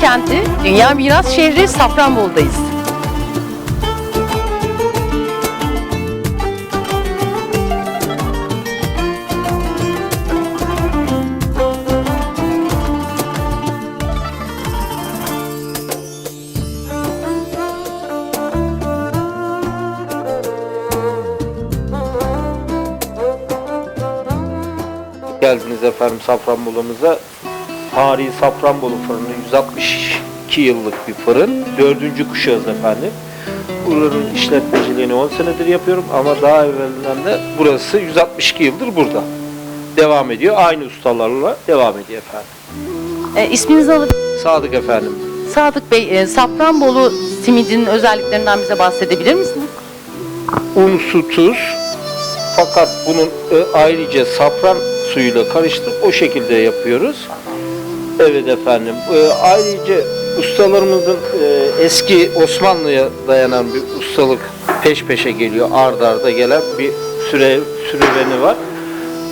Kenti, Dünya Miras Şehri Safranbolu'dayız. geldiniz efendim Safranbolu'muza. Tarihi Safranbolu fırını 162 yıllık bir fırın. Dördüncü kuşağız efendim. Buranın işletmeciliğini 10 senedir yapıyorum ama daha evvelinden de burası 162 yıldır burada. Devam ediyor. Aynı ustalarla devam ediyor efendim. E, isminizi alıp Sadık efendim. Sadık Bey, e, Safranbolu simidinin özelliklerinden bize bahsedebilir misiniz? Un, su, tuz. Fakat bunun e, ayrıca safran suyuyla karıştırıp o şekilde yapıyoruz. Evet efendim. E, ayrıca ustalarımızın e, eski Osmanlı'ya dayanan bir ustalık peş peşe geliyor. Ard arda gelen bir süre sürüveni var.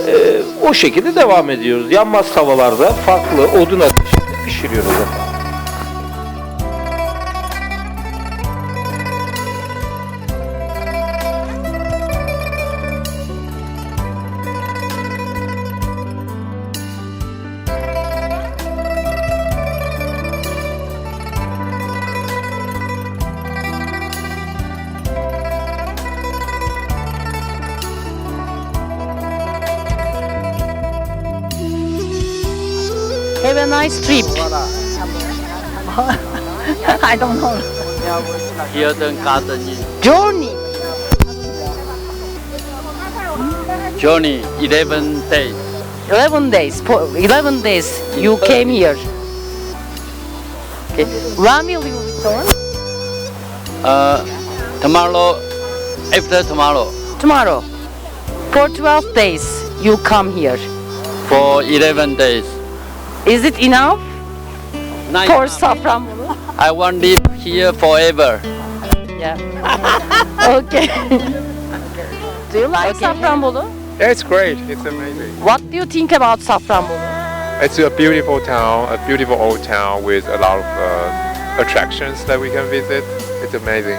E, o şekilde devam ediyoruz. Yanmaz tavalarda farklı odun ateşinde pişiriyoruz efendim. Nice trip. I don't know. Hilton Garden Journey. journey 11 days. 11 days. For 11 days you came here. Okay. When will you return? Uh, tomorrow, after tomorrow, Tomorrow. For 12 days you come here. for 11 days. Is it enough Nine. for Safranbolu? I want live here forever. Yeah. okay. Do you like Safranbolu? Yeah, it's great. It's amazing. What do you think about Safranbolu? It's a beautiful town, a beautiful old town with a lot of uh, attractions that we can visit. It's amazing.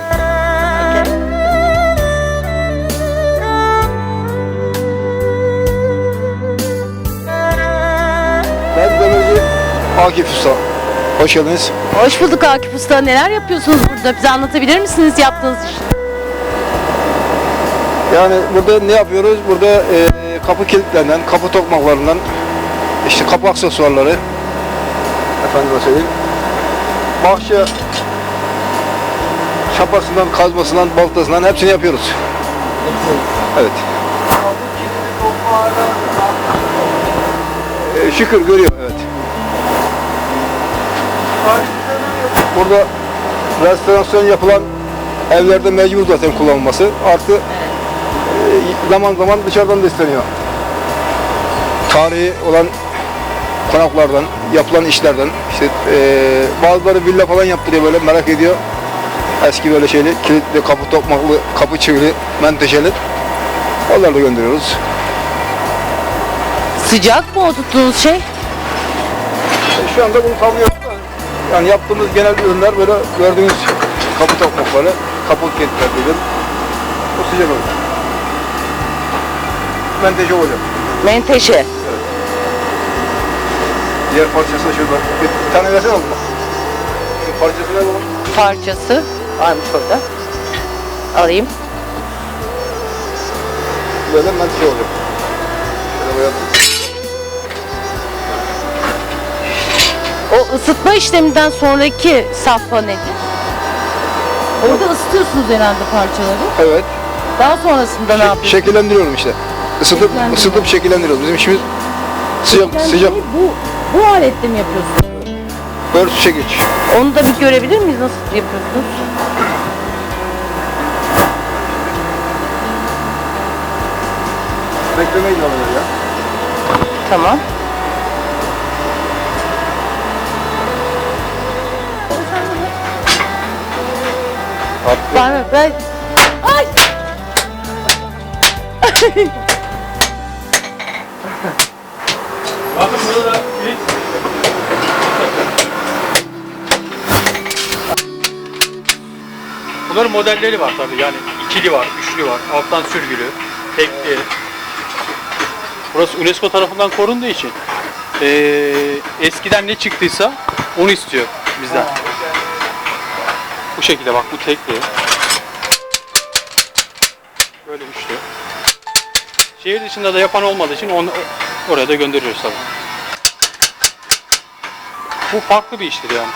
Akif Usta. Hoş geldiniz. Hoş bulduk Akif Usta. Neler yapıyorsunuz burada? Bize anlatabilir misiniz yaptığınız işi? Yani burada ne yapıyoruz? Burada e, kapı kilitlerinden, kapı tokmaklarından, işte kapı aksesuarları, efendime söyleyeyim, bahçe çapasından, kazmasından, baltasından hepsini yapıyoruz. Evet. E, şükür görüyor, evet. Burada restorasyon yapılan evlerde mecbur zaten kullanılması. Artı e, zaman zaman dışarıdan da isteniyor. Tarihi olan konaklardan, yapılan işlerden, işte e, bazıları villa falan yaptırıyor böyle merak ediyor. Eski böyle şeyli, kilitli, kapı tokmaklı, kapı çivili, menteşeli. Onları da gönderiyoruz. Sıcak mı o tuttuğunuz şey? E, Şu anda bunu da yani yaptığımız genel ürünler böyle gördüğünüz kapı tokmakları, kapı kilitler dedim. Bu sıcak olur. Menteşe olacak. Menteşe. Diğer parçası da şurada. Bir, tane versene. Şu parçası ver oğlum. Parçası varmış orada. Alayım. Böyle menteşe olacak. Şöyle boyadım. O ısıtma işleminden sonraki safha nedir? Orada ısıtıyorsunuz herhalde parçaları. Evet. Daha sonrasında ne yapıyorsunuz? şekillendiriyorum işte. Isıtıp, Şekillendiriyor. ısıtıp şekillendiriyoruz. Bizim işimiz sıcak, sıcak. Bu, bu aletle mi yapıyorsunuz? Örtü çekiç. Onu da bir görebilir miyiz? Nasıl yapıyorsunuz? Beklemeyi alıyor ya. Tamam. Tatlı. Ben, ben... Ay! Bakın burada da Bunların modelleri var tabii yani ikili var, üçlü var, alttan sürgülü, tekli. Burası UNESCO tarafından korunduğu için ee, eskiden ne çıktıysa onu istiyor bizden. Ha. Bu şekilde bak bu tekli. Böyle üçlü. Şehir dışında da yapan olmadığı için onu oraya da gönderiyoruz tabii. Bu farklı bir iştir yani.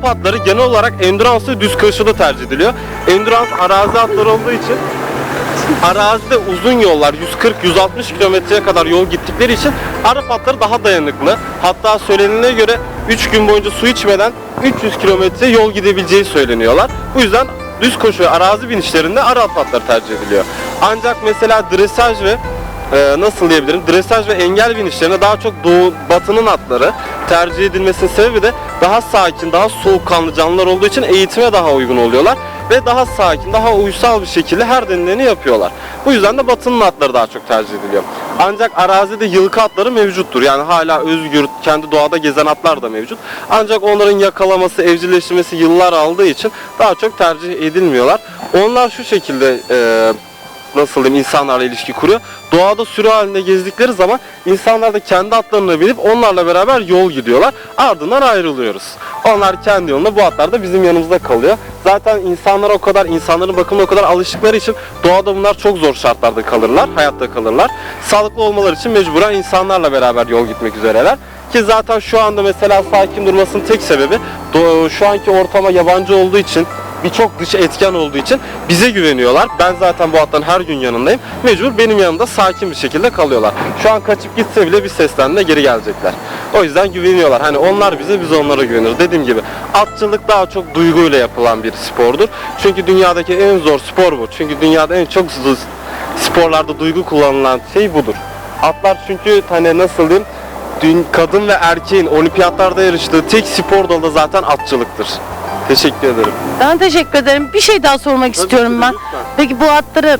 Arap atları genel olarak endurance ve düz koşuda tercih ediliyor. Endurance arazi atları olduğu için arazide uzun yollar 140-160 kilometreye kadar yol gittikleri için Arap atları daha dayanıklı. Hatta söylenene göre 3 gün boyunca su içmeden 300 kilometre yol gidebileceği söyleniyorlar. Bu yüzden düz koşu arazi binişlerinde Arap atları tercih ediliyor. Ancak mesela dresaj ve e, nasıl diyebilirim dresaj ve engel binişlerine daha çok doğu batının atları tercih edilmesinin sebebi de daha sakin, daha soğukkanlı canlılar olduğu için eğitime daha uygun oluyorlar ve daha sakin, daha uysal bir şekilde her denileni yapıyorlar. Bu yüzden de batının atları daha çok tercih ediliyor. Ancak arazide yılkı atları mevcuttur. Yani hala özgür, kendi doğada gezen atlar da mevcut. Ancak onların yakalaması, evcilleştirmesi yıllar aldığı için daha çok tercih edilmiyorlar. Onlar şu şekilde e, nasıl diyeyim insanlarla ilişki kuruyor. Doğada sürü halinde gezdikleri zaman insanlar da kendi atlarına binip onlarla beraber yol gidiyorlar. Ardından ayrılıyoruz. Onlar kendi yolunda bu atlar da bizim yanımızda kalıyor. Zaten insanlar o kadar, insanların bakımına o kadar alıştıkları için doğada bunlar çok zor şartlarda kalırlar, hayatta kalırlar. Sağlıklı olmaları için mecburen insanlarla beraber yol gitmek üzereler. Ki zaten şu anda mesela sakin durmasının tek sebebi şu anki ortama yabancı olduğu için birçok dış etken olduğu için bize güveniyorlar. Ben zaten bu atların her gün yanındayım. Mecbur benim yanımda sakin bir şekilde kalıyorlar. Şu an kaçıp gitse bile bir seslenme geri gelecekler. O yüzden güveniyorlar. Hani onlar bize biz onlara güveniyoruz. Dediğim gibi atçılık daha çok duyguyla yapılan bir spordur. Çünkü dünyadaki en zor spor bu. Çünkü dünyada en çok sporlarda duygu kullanılan şey budur. Atlar çünkü hani nasıl diyeyim dün kadın ve erkeğin olimpiyatlarda yarıştığı tek spor dalı da zaten atçılıktır. Teşekkür ederim. Ben teşekkür ederim. Bir şey daha sormak istiyorum ben. lütfen. Peki bu atları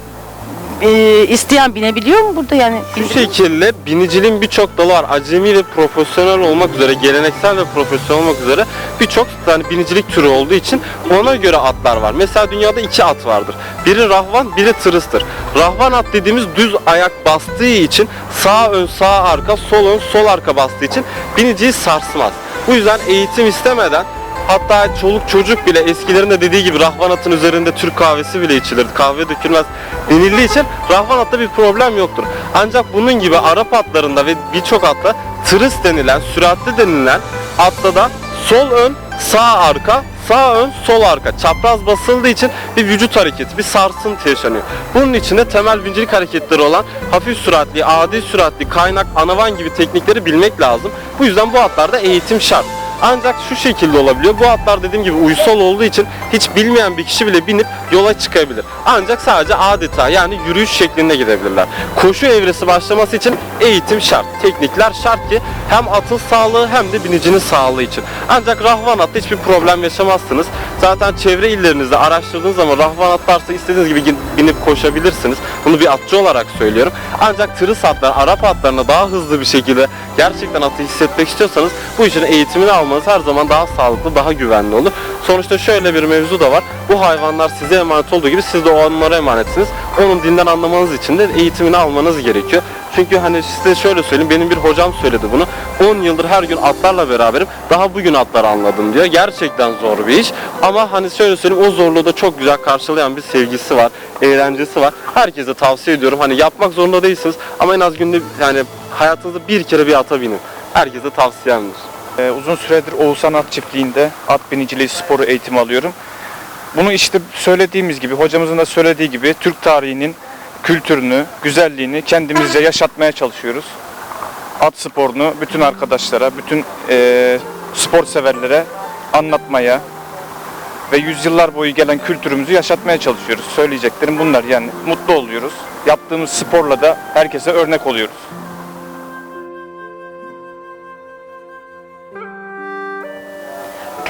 e, isteyen binebiliyor mu burada yani? Bu şekilde biniciliğin birçok dalı var. Acemi ve profesyonel olmak üzere, geleneksel ve profesyonel olmak üzere birçok hani binicilik türü olduğu için ona göre atlar var. Mesela dünyada iki at vardır. Biri rahvan, biri tırıstır. Rahvan at dediğimiz düz ayak bastığı için sağ ön sağ arka, sol ön sol arka bastığı için biniciyi sarsmaz. Bu yüzden eğitim istemeden Hatta çoluk çocuk bile eskilerin de dediği gibi rahvan atın üzerinde Türk kahvesi bile içilir. Kahve dökülmez denildiği için rahvan atta bir problem yoktur. Ancak bunun gibi Arap atlarında ve birçok atta tırıs denilen, süratli denilen atta da sol ön, sağ arka, sağ ön, sol arka çapraz basıldığı için bir vücut hareketi, bir sarsıntı yaşanıyor. Bunun içinde temel bincilik hareketleri olan hafif süratli, adi süratli, kaynak, anavan gibi teknikleri bilmek lazım. Bu yüzden bu atlarda eğitim şart. Ancak şu şekilde olabiliyor. Bu atlar dediğim gibi uysal olduğu için hiç bilmeyen bir kişi bile binip yola çıkabilir. Ancak sadece adeta yani yürüyüş şeklinde gidebilirler. Koşu evresi başlaması için eğitim şart. Teknikler şart ki hem atın sağlığı hem de binicinin sağlığı için. Ancak rahvan atta hiçbir problem yaşamazsınız. Zaten çevre illerinizde araştırdığınız zaman rahvan atlarsa istediğiniz gibi binip koşabilirsiniz. Bunu bir atçı olarak söylüyorum. Ancak tırıs atlar, Arap atlarına daha hızlı bir şekilde gerçekten atı hissetmek istiyorsanız bu işin eğitimini almanız her zaman daha sağlıklı, daha güvenli olur. Sonuçta şöyle bir mevzu da var. Bu hayvanlar size emanet olduğu gibi siz de onlara emanetsiniz. Onun dinden anlamanız için de eğitimini almanız gerekiyor. Çünkü hani size şöyle söyleyeyim, benim bir hocam söyledi bunu. 10 yıldır her gün atlarla beraberim. Daha bugün atları anladım diyor. Gerçekten zor bir iş. Ama hani şöyle söyleyeyim, o zorluğu da çok güzel karşılayan bir sevgisi var, eğlencesi var. Herkese tavsiye ediyorum. Hani yapmak zorunda değilsiniz ama en az günde yani hayatınızda bir kere bir ata binin. Herkese tavsiyemdir. Ee, uzun süredir Oğuzhan At Çiftliği'nde at biniciliği sporu eğitimi alıyorum. Bunu işte söylediğimiz gibi, hocamızın da söylediği gibi Türk tarihinin kültürünü, güzelliğini kendimizce yaşatmaya çalışıyoruz. at sporunu bütün arkadaşlara, bütün e, spor severlere anlatmaya ve yüzyıllar boyu gelen kültürümüzü yaşatmaya çalışıyoruz. Söyleyeceklerim bunlar yani mutlu oluyoruz. Yaptığımız sporla da herkese örnek oluyoruz.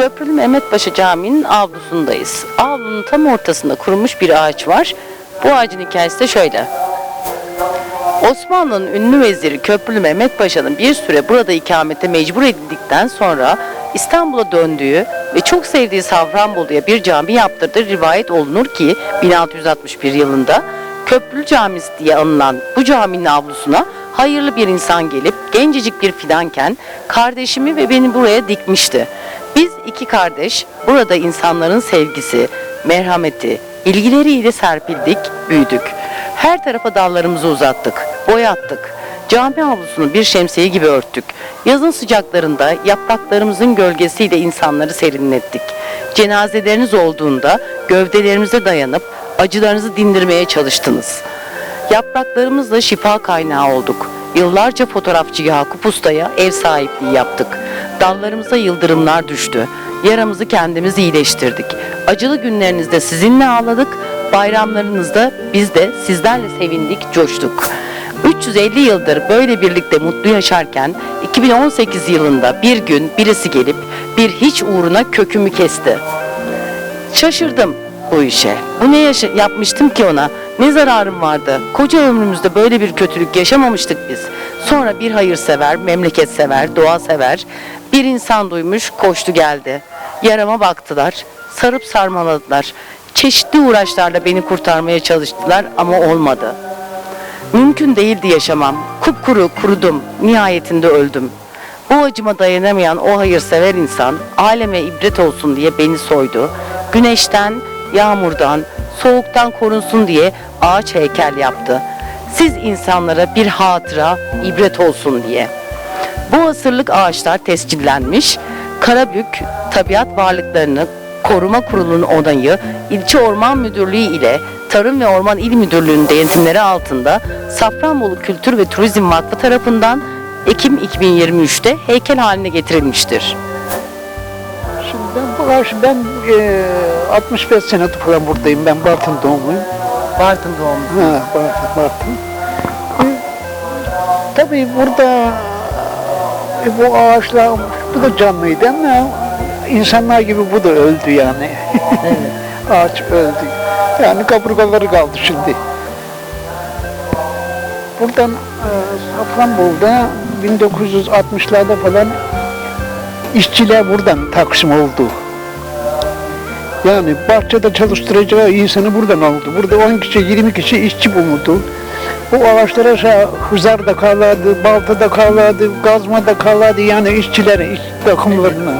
Köprülü Mehmetpaşa Camii'nin avlusundayız. Avlunun tam ortasında kurumuş bir ağaç var. Bu ağacın hikayesi de şöyle. Osmanlı'nın ünlü veziri Köprülü Mehmet Paşa'nın bir süre burada ikamete mecbur edildikten sonra İstanbul'a döndüğü ve çok sevdiği Safranbolu'ya bir cami yaptırdığı rivayet olunur ki 1661 yılında Köprülü Camisi diye anılan bu caminin avlusuna hayırlı bir insan gelip gencecik bir fidanken kardeşimi ve beni buraya dikmişti. İki kardeş burada insanların sevgisi, merhameti, ilgileriyle serpildik, büyüdük. Her tarafa dallarımızı uzattık, boyattık. Cami avlusunu bir şemsiye gibi örttük. Yazın sıcaklarında yapraklarımızın gölgesiyle insanları serinlettik. Cenazeleriniz olduğunda gövdelerimize dayanıp acılarınızı dindirmeye çalıştınız. Yapraklarımızla şifa kaynağı olduk. Yıllarca fotoğrafçı Yakup Usta'ya ev sahipliği yaptık. Dallarımıza yıldırımlar düştü. Yaramızı kendimiz iyileştirdik. Acılı günlerinizde sizinle ağladık. Bayramlarınızda biz de sizlerle sevindik, coştuk. 350 yıldır böyle birlikte mutlu yaşarken 2018 yılında bir gün birisi gelip bir hiç uğruna kökümü kesti. Şaşırdım bu işe. Bu ne yaşa- yapmıştım ki ona? Ne zararım vardı? Koca ömrümüzde böyle bir kötülük yaşamamıştık biz. Sonra bir hayırsever, memleketsever, doğa sever bir insan duymuş, koştu geldi. Yarama baktılar, sarıp sarmaladılar. Çeşitli uğraşlarla beni kurtarmaya çalıştılar ama olmadı. Mümkün değildi yaşamam. Kupkuru kurudum. Nihayetinde öldüm. Bu acıma dayanamayan o hayırsever insan aleme ibret olsun diye beni soydu. Güneşten, yağmurdan, soğuktan korunsun diye ağaç heykel yaptı. Siz insanlara bir hatıra, ibret olsun diye. Bu asırlık ağaçlar tescillenmiş. Karabük Tabiat Varlıklarını Koruma Kurulu'nun onayı İlçe Orman Müdürlüğü ile Tarım ve Orman İl Müdürlüğü'nün denetimleri altında Safranbolu Kültür ve Turizm Vakfı tarafından Ekim 2023'te heykel haline getirilmiştir. Şimdi ben bu ağaç, ben e, 65 senedir falan buradayım. Ben Bartın doğumluyum. Bartın doğumlu. Ha, Bartın, Bartın. E, tabii burada e, bu ağaçlar, bu da canlıydı ama insanlar gibi bu da öldü yani. Ağaç öldü. Yani kaburgaları kaldı şimdi. Buradan e, Safranbolu'da 1960'larda falan işçiler buradan taksim oldu. Yani bahçede çalıştıracağı insanı buradan aldı. Burada 10 kişi, 20 kişi işçi bulundu. Bu ağaçlara şey, hızar da karlardı, balta da karlardı, gazma da karlardı yani işçilere, iş takımlarına.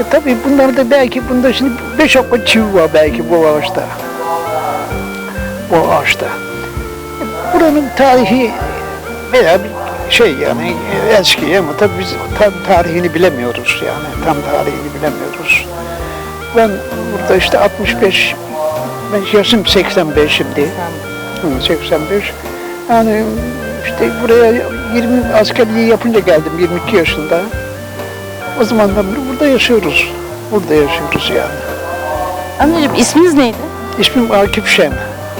E tabii bunlarda belki bunda şimdi 5 okka çivi var belki bu ağaçta. Bu ağaçta. E, Buranın tarihi veya şey yani eski ama tabii biz tam tarihini bilemiyoruz yani tam tarihini bilemiyoruz. Ben burada işte 65, ben yaşım 85 şimdi. Hı, 85. Yani işte buraya 20 askerliği yapınca geldim 22 yaşında. O zamandan beri burada yaşıyoruz. Burada yaşıyoruz yani. Amcacığım isminiz neydi? İsmim Akif Şen.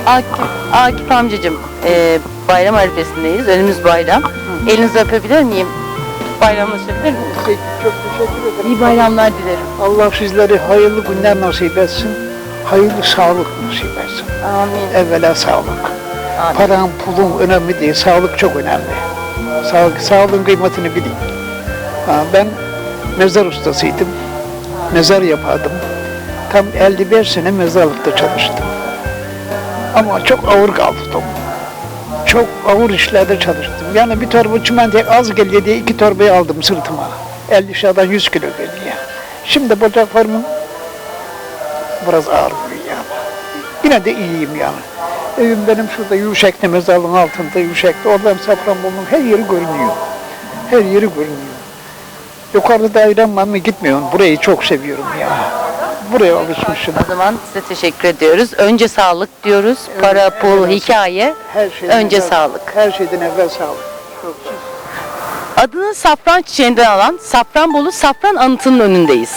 Akif, Akif amcacığım e, bayram arifesindeyiz. Önümüz bayram. Elinizi öpebilir miyim? Bayramlaşabilir miyim? Çok teşekkür ederim. İyi bayramlar dilerim. Allah sizlere hayırlı günler nasip etsin. Hayırlı sağlık nasip etsin. Amin. Evvela sağlık. Amin. Paran, pulun önemli değil. Sağlık çok önemli. Sağlık, sağlığın kıymetini bilin. Ben mezar ustasıydım. Mezar yapardım. Tam 55 sene mezarlıkta çalıştım. Ama çok ağır kaldım. Çok ağır işlerde çalıştım. Yani bir torba çimento az geliyor diye iki torbayı aldım sırtıma. 50 aşağıdan 100 kilo geliyor. Şimdi bacaklarımın biraz ağrıyor yani. Yine de iyiyim yani. Evim benim şurada Yuşek'te mezarlığın altında Yuşek'te. Oradan Safranbolu'nun her yeri görünüyor. Her yeri görünüyor. Yukarıda dairem var mı gitmiyorum. Burayı çok seviyorum ya. Buraya alışmışım. O zaman size teşekkür ediyoruz. Önce sağlık diyoruz. Para, pul, hikaye. Her şeyden Önce evvel- sağlık. Her şeyden evvel sağlık. Çok Adını safran çiçeğinden alan Safranbolu Safran Anıtı'nın önündeyiz.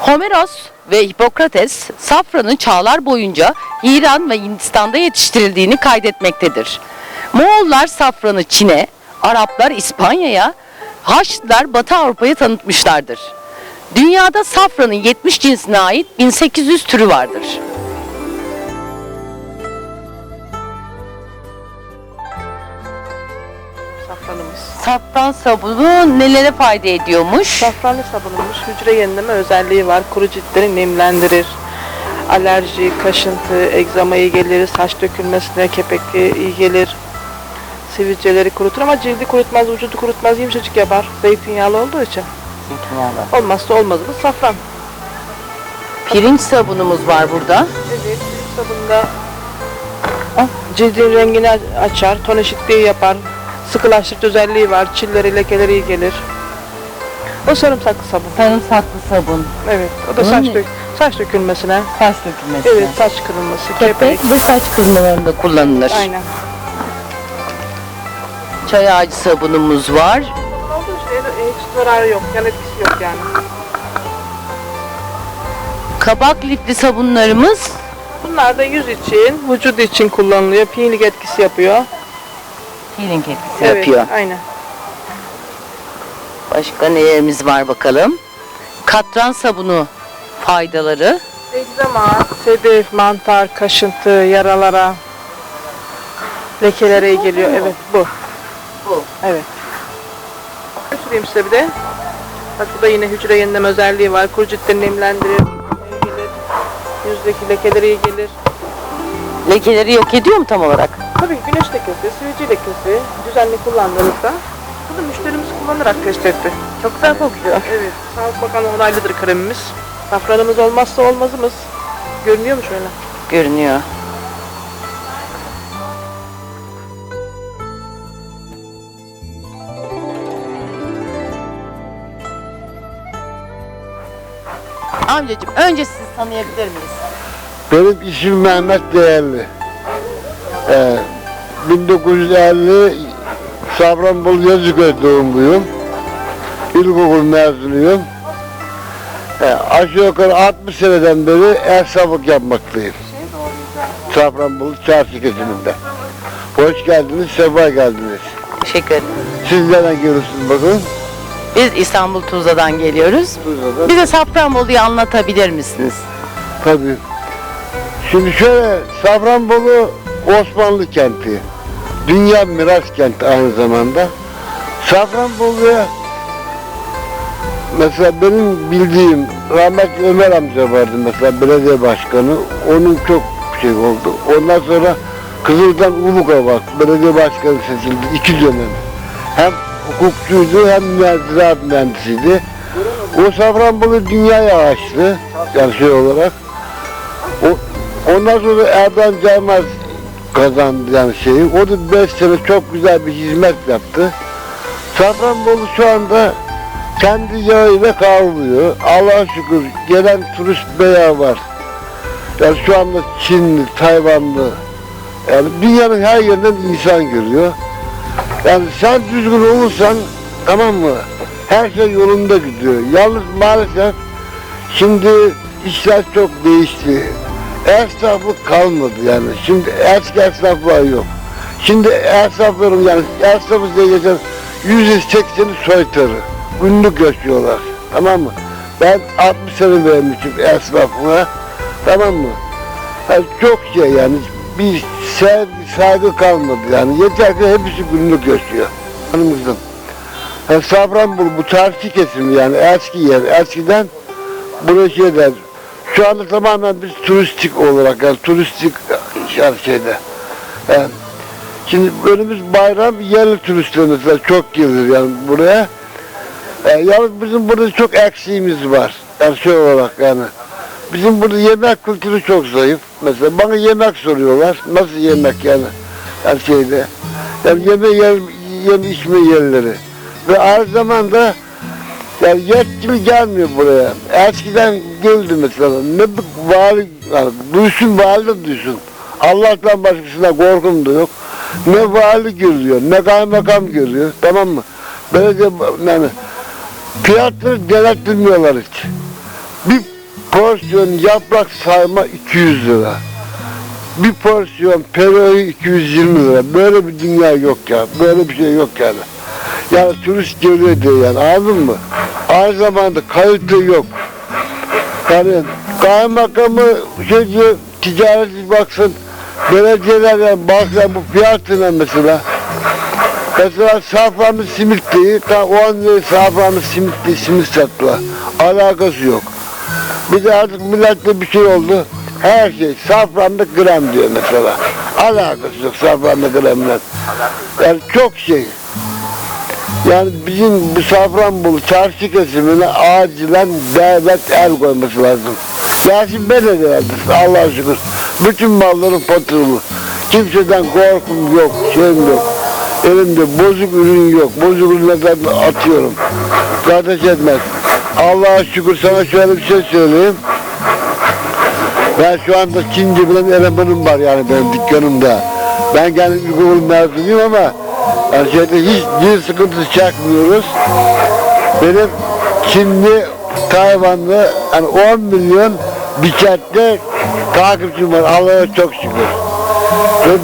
Homeros ve Hipokrates safranın çağlar boyunca İran ve Hindistan'da yetiştirildiğini kaydetmektedir. Moğollar safranı Çin'e, Araplar İspanya'ya, Haçlılar Batı Avrupa'ya tanıtmışlardır. Dünyada safranın 70 cinsine ait 1800 türü vardır. Safran sabunu nelere fayda ediyormuş? Safranlı sabunumuz hücre yenileme özelliği var. Kuru ciltleri nemlendirir. Alerji, kaşıntı, egzama iyi gelir, saç dökülmesine, kepekli iyi gelir. Sivilceleri kurutur ama cildi kurutmaz, vücudu kurutmaz, yumuşacık yapar. Zeytinyağlı olduğu için. Olmazsa olmazımız safran. Pirinç sabunumuz var burada. Evet, sabunda cildin rengini açar, ton eşitliği yapar. Sıkılaştırıcı özelliği var, çilleri, lekeleri iyi gelir. O sarımsaklı sabun. Sarımsaklı sabun. Evet, o da Bunun saç, ne? dök saç dökülmesine, Saç dökülmesi. evet saç kırılması, kepek. Kepek ve saç kızmalarında kullanılır. Aynen. Çay ağacı sabunumuz var. Olduğu için hiç zararı yok, yan etkisi yok yani. Kabak lifli sabunlarımız Bunlar da yüz için, vücut için kullanılıyor. Peeling etkisi yapıyor. Peeling etkisi Evet, yapıyor. aynen. Başka nelerimiz var bakalım. Katran sabunu faydaları. Egzama, sedef, mantar, kaşıntı, yaralara, lekelere iyi geliyor. Evet, bu. Bu. Evet. Süreyim size bir de. Bak bu da yine hücre yenileme özelliği var. Kuru ciltleri nemlendirir, iyi gelir. Yüzdeki lekeleri iyi gelir. Lekeleri yok ediyor mu tam olarak? Tabii güneş lekesi, sivilce lekesi düzenli kullandığınızda bunu müşterimiz kullanarak test etti. Çok güzel kokuyor. Evet, Sağlık Bakanlığı onaylıdır kremimiz. Safranımız olmazsa olmazımız. Görünüyor mu şöyle? Görünüyor. Amcacığım önce sizi tanıyabilir miyiz? Benim ismim Mehmet Değerli. Ee, 1950 Safranbolu Yazıköy doğumluyum. İlkokul mezunuyum. Ee, aşağı yukarı 60 seneden beri esnaflık yapmaktayım. Safranbolu çarşı kesiminde. Hoş geldiniz, sefa geldiniz. Teşekkür ederim. Siz nereden geliyorsunuz bakın? Biz İstanbul Tuzla'dan geliyoruz. Tuzla'dan. Bize Safranbolu'yu anlatabilir misiniz? Tabii. Şimdi şöyle Safranbolu Osmanlı kenti. Dünya miras kenti aynı zamanda. Safranbolu'ya mesela benim bildiğim rahmetli Ömer amca vardı mesela belediye başkanı. Onun çok şey oldu. Ondan sonra Kızıl'dan Uluka var. Belediye başkanı seçildi iki dönem. Hem hukukçuydu hem ziraat mühendisiydi. O Safranbolu dünyaya açtı. Yani şey olarak. O, ondan sonra Erdoğan Caymaz kazandı yani şeyi. O da 5 sene çok güzel bir hizmet yaptı. Safranbolu şu anda kendi yağıyla kavruluyor. Allah'a şükür gelen turist bayağı var. Yani şu anda Çinli, Tayvanlı, yani dünyanın her yerinden insan görüyor. Yani sen düzgün olursan tamam mı? Her şey yolunda gidiyor. Yalnız maalesef şimdi işler çok değişti. Esnaflık kalmadı yani. Şimdi eski esnaflar yok. Şimdi esnafların yani esnafı diye geçen %80'i soytarı. Günlük yaşıyorlar. Tamam mı? Ben 60 sene vermişim esnaflığa. Tamam mı? Yani çok şey yani bir sevgi, saygı kalmadı yani. Yeter ki hepsi günlük yaşıyor. Hanımızın. Yani Safranbolu bu çarşı kesimi yani eski yer. Eskiden burası şeyler. Şu anda tamamen biz turistik olarak yani turistik yani şeyde. Yani şimdi önümüz bayram yerli turistler çok gelir yani buraya. E, yalnız bizim burada çok eksiğimiz var. Yani şey olarak yani. Bizim burada yemek kültürü çok zayıf. Mesela bana yemek soruyorlar. Nasıl yemek yani? Her şeyde. Yani yeme yer, yeme içme yerleri. Ve aynı zamanda yani yetkili gelmiyor buraya. Eskiden geldi mesela. Ne bir vali, yani duysun vali de duysun. Allah'tan başkasına korkum da yok. Ne vali görüyor, ne kaymakam görüyor. Tamam mı? Belediye yani fiyatları denettirmiyorlar hiç. Bir porsiyon yaprak sarma 200 lira. Bir porsiyon peroyu 220 lira. Böyle bir dünya yok ya. Böyle bir şey yok yani. Yani turist geliyor diye yani anladın mı? Aynı zamanda kalite yok. Yani kaymakamı şey diyor, ticaret baksın, belediyeler yani baksın bu fiyatına mesela. Mesela safranlı simit değil, ta 10 liraya safranlı simit değil, simit sattılar. Alakası yok. Bir de artık millette bir şey oldu. Her şey safranlı gram diyor mesela. Alakası yok safranlı gramla. Yani çok şey. Yani bizim bu Safranbolu çarşı kesimine acilen devlet el koyması lazım. Gerçi belediyelerdir Allah'a şükür. Bütün malların patronu. Kimseden korkum yok, şeyim yok. Elimde bozuk ürün yok. Bozuk ürünlerden atıyorum. Kardeş etmez. Allah'a şükür sana şöyle bir şey söyleyeyim. Ben şu anda Çince bilen elemanım var yani benim dükkanımda. Ben kendim ilkokul mezunuyum ama şeyde hiç dil sıkıntısı çekmiyoruz. Benim Çinli, Tayvanlı yani 10 milyon bir chatte takipçim var. Allah'a çok şükür. Ve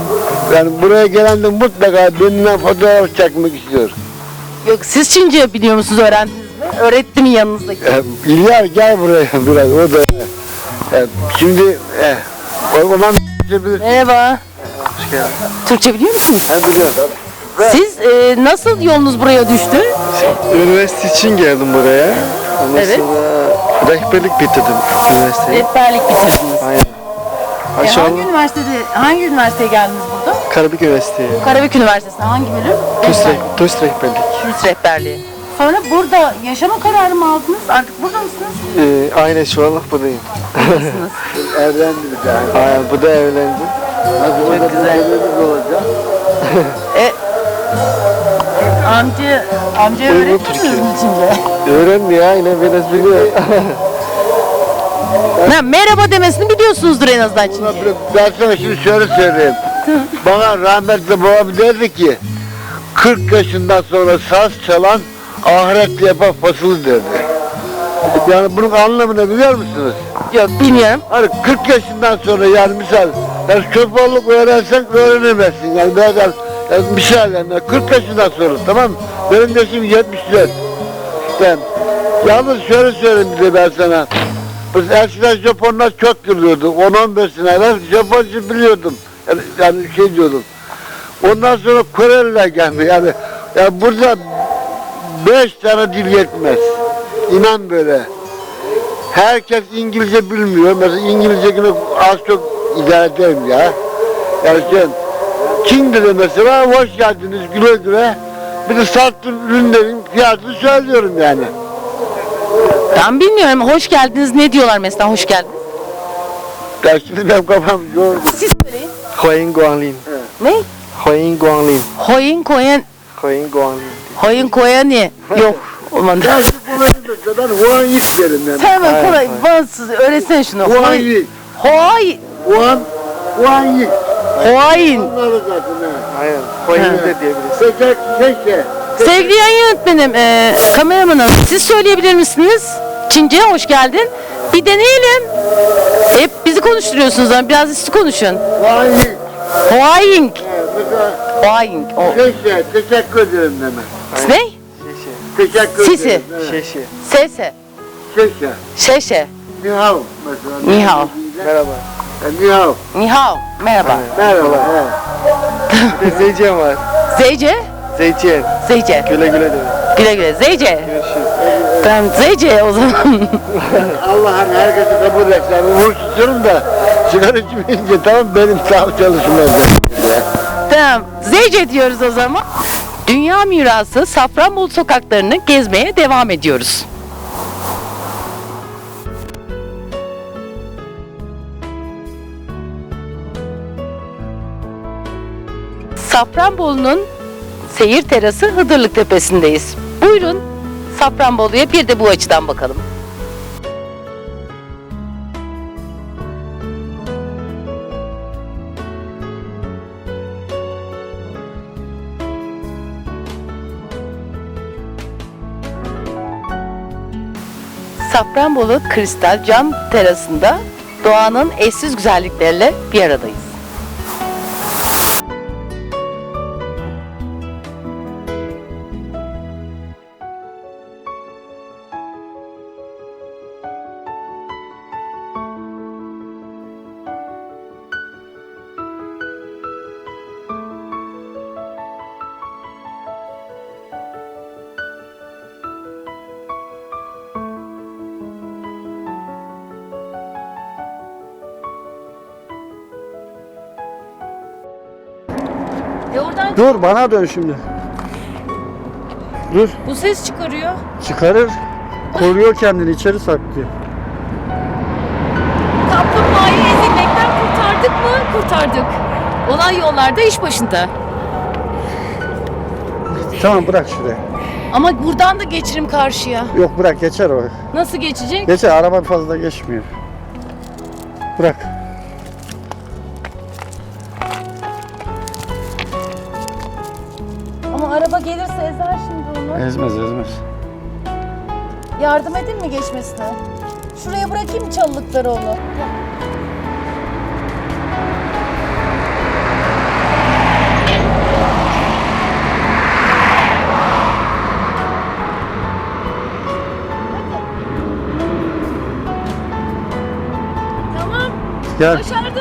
yani buraya gelen de mutlaka benimle fotoğraf çekmek istiyor. Yok siz Çince biliyor musunuz öğrendiniz mi? Öğretti mi yanınızdaki? E, İlyar gel buraya biraz o da. E, şimdi e, o zaman. Merhaba. Türkçe biliyor musunuz? Ben biliyorum. Siz e, nasıl yolunuz buraya düştü? Üniversite için geldim buraya. Ondan Evet. sonra rehberlik bitirdim üniversiteyi. Rehberlik bitirdiniz. Aynen. E, hangi üniversitede, hangi üniversiteye geldiniz burada? Karabük Üniversitesi'ye. Karabük Üniversitesi'nde hangi bölüm? TUS, re- TUS rehberlik. Turist rehberliği. Sonra burada yaşama kararı mı aldınız? Artık burada mısınız? Ee, aynen şu anlık buradayım. Evlendi bir tane. Aynen bu da evlendi. Nasıl Çok güzel. olacak? Amca, amca Uygun öğretmediniz Türkiye. mi Çince? Öğrendi ya yine biraz biliyor. Ha, merhaba demesini biliyorsunuzdur en azından Çince. Ben sana şimdi şöyle söyleyeyim. Bana rahmetli babam derdi ki 40 yaşından sonra saz çalan ahirette yapar fasıl derdi. Yani bunun anlamını biliyor musunuz? Yok bilmiyorum. Hani 40 yaşından sonra yani misal yani şoförlük öğrensen öğrenemezsin. Yani biraz yani, yani yani 40 yaşından sonra tamam mı? Benim yaşım 74. Ben yalnız şöyle söyleyeyim bir de ben sana. Biz eskiden Japonlar çok gülüyordu. 10-15 sene evvel Japonca biliyordum. Yani, yani şey diyordum. Ondan sonra Koreliler geldi. Yani, yani burada beş tane dil yetmez. İnan böyle. Herkes İngilizce bilmiyor. Mesela İngilizce yine az çok idare ederim ya. Yani sen Çin'de de mesela hoş geldiniz güle güle. Bir de sattığım ürünlerin fiyatını söylüyorum yani. Ben bilmiyorum. Hoş geldiniz. Ne diyorlar mesela hoş geldiniz? Ya şimdi benim kafam yorgun. Siz söyleyin. Hoyin Guanglin. Ne? Hoyin Guanglin. Hoyin koyan, Hoyin Guanglin. hoyin koyani. Yok. Olmadı. Ya şu kolayı da ben Huan Yik derim yani. Hemen kolay. Bana siz öğretsene şunu. Huan Hoy- Yik. Hoy, Huan, Huan Yik. Hoyin. Onları zaten ha. Aynen. Hoyin de diyebiliriz. Sevgili yayın yönetmenim, e, kameramanım siz söyleyebilir misiniz? Çince hoş geldin. Bir deneyelim. Hep bizi konuşturuyorsunuz ama biraz siz konuşun. Huan Yik. Hoying. Mesela Hoying. O. teşekkür, teşekkür ederim demek. Ne? Teşekkür Sisi. ederim. Evet. Şeşi. Sese. Teşekkür. Şeşe. Ni hao mesela. Ni hao. Merhaba. E, Ni hao. Ni hao. Merhaba. Merhaba. Evet. Bir de Zeycen var. Zeyce. Zeycen. Zeyce. Güle güle demek. Güle güle. Zeyce. Görüşürüz. Tamam Zeyce o zaman. Allah hani herkesi kabul etsin. Yani uğur tutuyorum da sigara içmeyince tamam benim sağ çalışmayacak. tamam. Zeyce diyoruz o zaman. Dünya mirası Safranbolu sokaklarını gezmeye devam ediyoruz. Safranbolu'nun seyir terası Hıdırlık Tepesi'ndeyiz. Buyurun Safranbolu'ya bir de bu açıdan bakalım. Safranbolu Kristal Cam Terası'nda doğanın eşsiz güzellikleriyle bir aradayız. Dur bana dön şimdi. Dur bu ses çıkarıyor. çıkarır. Koruyor kendini içeri saklıyor. Kaplumbağayı ezilmekten kurtardık mı? Kurtardık. Olay yollarda iş başında. Tamam bırak şuraya. Ama buradan da geçirim karşıya. Yok bırak geçer o. Nasıl geçecek? Geçer araba fazla geçmiyor. Bırak. Ezmez ezmez. Yardım edin mi geçmesine? Şuraya bırakayım çalılıkları onu? Tamam. Gel. Başardık.